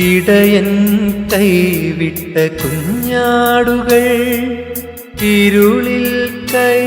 ഇടയൻ കൈവിട്ട കുഞ്ഞാടുകൾ ഇരുളിൽ കൈ